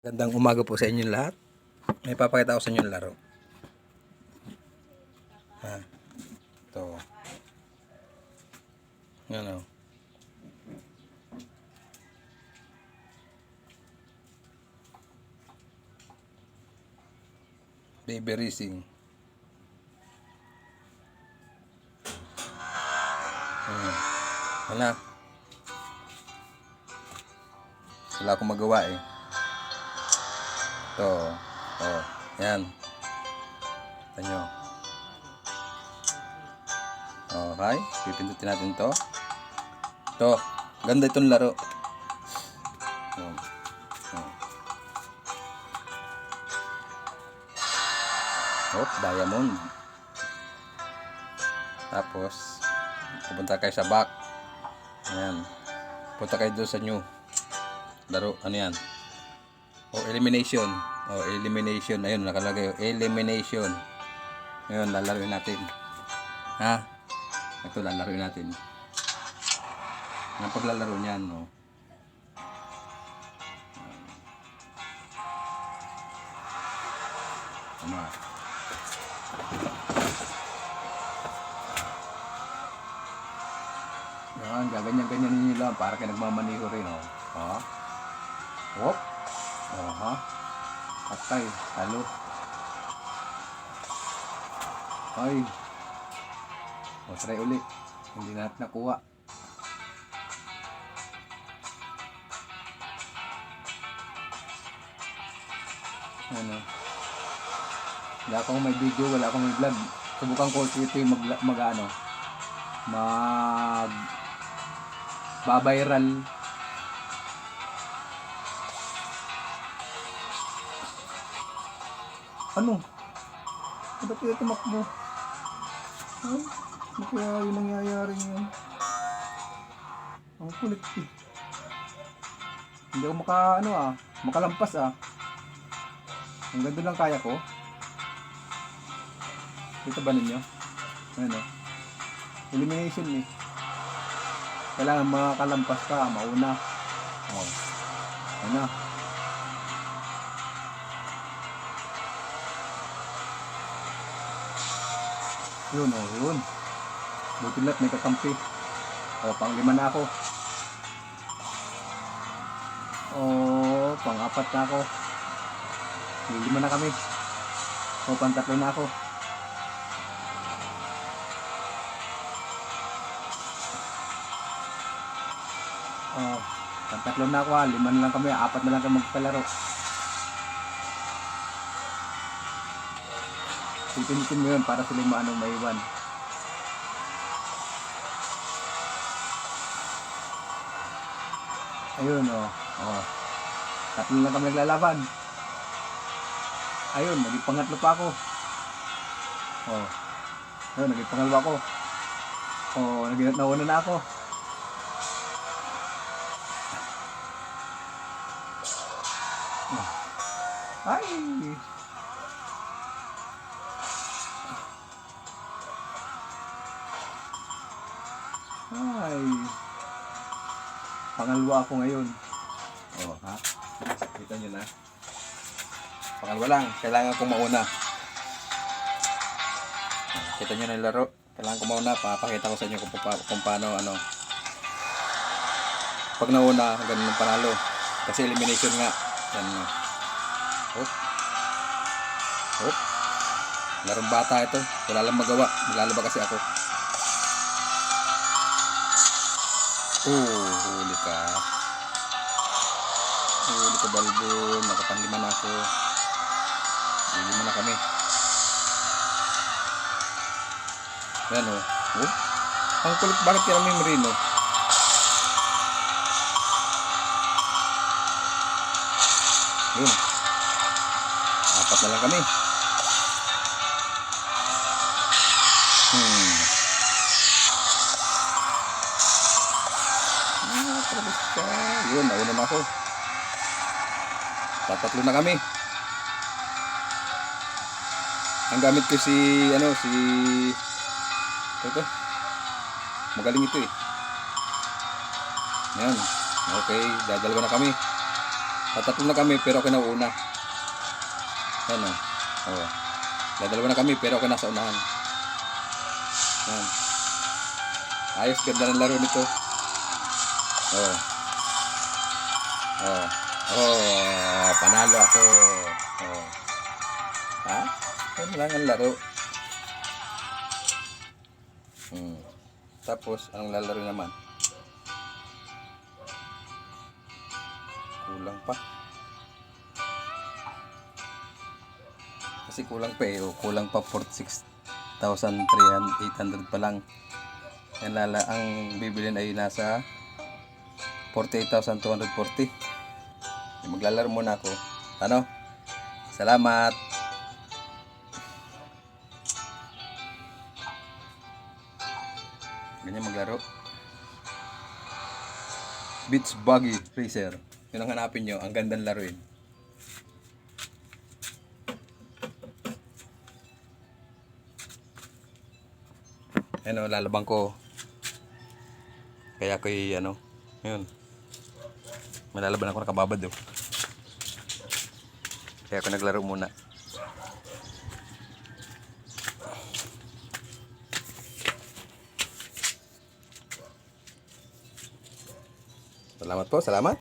Gandang umaga po sa inyo lahat. May papakita ko sa inyo laro. Ha. Ito. Yan o. Baby racing. Hmm. Wala. Wala akong magawa eh. Ito. Oh, yan. Ito nyo. Okay. Pipindutin natin to. Ito. Ganda itong laro. Yan. Yan. Oh, diamond. Tapos, pupunta kayo sa back. Ayan. Punta kayo doon sa new. Laro, ano yan? O elimination. O elimination. Ayun, nakalagay. Elimination. Ayun, lalaroin natin. Ha? Ito, lalaroin natin. Ang paglalaro niyan, no? Ano? Yan, gaganyan-ganyan ninyo lang para kayo nagmamaniho rin, oh. Ha? Whoop. Oh, ha? Patay. Talo. Ay. O, try uli. Hindi natin nakuha. Ano? Wala akong may video, wala akong may vlog. Subukan ko ito yung mag, mag ano, mag babiral Ano? Ba't kaya tumakbo? Ay, ano kaya yung nangyayari ngayon? Ang kulit eh. Hindi ako maka, ano ah, makalampas ah. Ang ganda lang kaya ko. Kita ba ninyo? Ano? Elimination eh. Kailangan makalampas ka, mauna. Oh. Ano? Yun, oh, yun. Buti lahat may kakampi. O, pang lima na ako. O, pang apat na ako. May lima na kami. O, pang tatlo na ako. O, pang tatlo na ako ha. Lima na lang kami. Apat na lang kami magkalaro. Pipinitin mo yun para sila maano maiwan. Ayun oh. Oh. Tatlo lang kami naglalaban. Ayun, naging pangatlo pa ako. Oh. Ayun, naging pangalawa ako. Oh, naging nauna na ako. Oh. Ay! Ay. Pangalawa ako ngayon. Oh, ha? Kita nyo na. Pangalawa lang. Kailangan kong mauna. Kita nyo na yung laro. Kailangan ko mauna. Papakita ko sa inyo kung, pa- kung paano ano. Pag nauna, ganun ang panalo. Kasi elimination nga. Na. Hop. Hop. Larong bata ito. Wala lang magawa. Maglalaba kasi ako. Oh, huli ka. Huli ka, Balbon. Nakapanlima na ako. Lima na kami. Yan o. Oh. oh. Ang kulit. Bakit kaya may merino? Yun. Apat na lang kami. Tapos ka. Yun, nauna na ako. Tatatlo na kami. Ang gamit ko si, ano, si... Ito. Magaling ito eh. Yan. Okay, dadalawa na kami. Tatatlo na kami pero ako na una. Yan o. Oh. Dadalawa na kami pero ako nasa unahan. Yan. Ayos ganda ng laro nito. Oh. Oh. Oh, panalo ako. Oh. Ha? Yan lang ang laro. Hmm. Tapos, ang lalaro naman? Kulang pa. Kasi kulang pa eh. Kulang pa 46,800 pa lang. Yan lala, ang bibilin ay nasa 48,240. Eh, Maglalaro muna ako. Ano? Salamat. Ganyan maglaro. Beach Buggy Racer. Yun ang hanapin nyo. Ang gandang laruin. Ano, lalabang ko. Kaya ko'y ano, yun. Malalaban ako nakababad oh. Kaya ako naglaro muna. Salamat po, salamat.